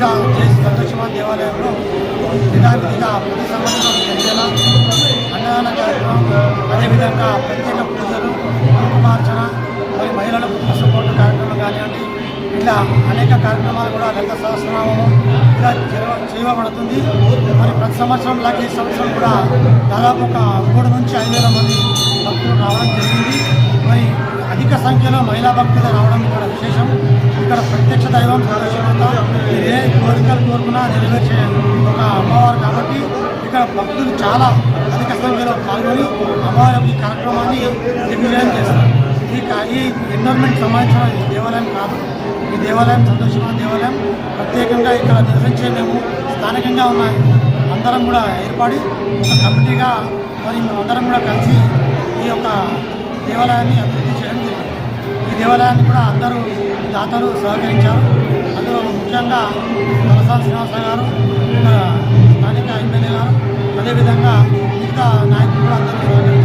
జయ సంతోషమా దేవాలయంలో యథావిధిగా ప్రతి సంవత్సరం జరిగేలా అన్నదాన కార్యక్రమం అదేవిధంగా ప్రత్యేక పూజలు కుటుంబార్చన మరి మహిళలకు సపోర్ట్ కార్యక్రమం కానివ్వండి ఇలా అనేక కార్యక్రమాలు కూడా లలిత సహస్రనామము ఇలా చేయబడుతుంది. మరి ప్రతి సంవత్సరం లాగే ఈ సంవత్సరం కూడా దాదాపు ఒక మూడు నుంచి ఐదు వేల మంది భక్తులు రావడం జరిగింది. మరి అధిక సంఖ్యలో మహిళా భక్తులు రావడం ఇక్కడ విశేషం. ఇక్కడ ప్రత్యక్ష దైవం సందర్శనంత మీరు ఏ కోరికలు కోరుకున్నా నెరవేర్చే ఒక అమ్మవారు కాబట్టి ఇక్కడ భక్తులు చాలా అధిక సంఖ్యలో పాల్గొని అమ్మవారి ఈ కార్యక్రమాన్ని దిగ్విజయం చేస్తారు. ఈ కా- ఈ ఎన్విరాన్మెంట్ సంబంధించిన దేవాలయం కాదు. ఈ దేవాలయం సంతోషమైన దేవాలయం. ప్రత్యేకంగా ఇక్కడ నివసించే మేము స్థానికంగా ఉన్న అందరం కూడా ఏర్పడి ఒక కమిటీగా మరి అందరం కూడా కలిసి ఈ యొక్క దేవాలయాన్ని అభివృద్ధి దేవాలయాన్ని కూడా అందరూ దాతలు సహకరించారు. అందులో ముఖ్యంగా తలసాని శ్రీనివాస గారు స్థానిక ఎమ్మెల్యే గారు అదేవిధంగా మిగతా నాయకులు కూడా అందరూ సహకరించారు.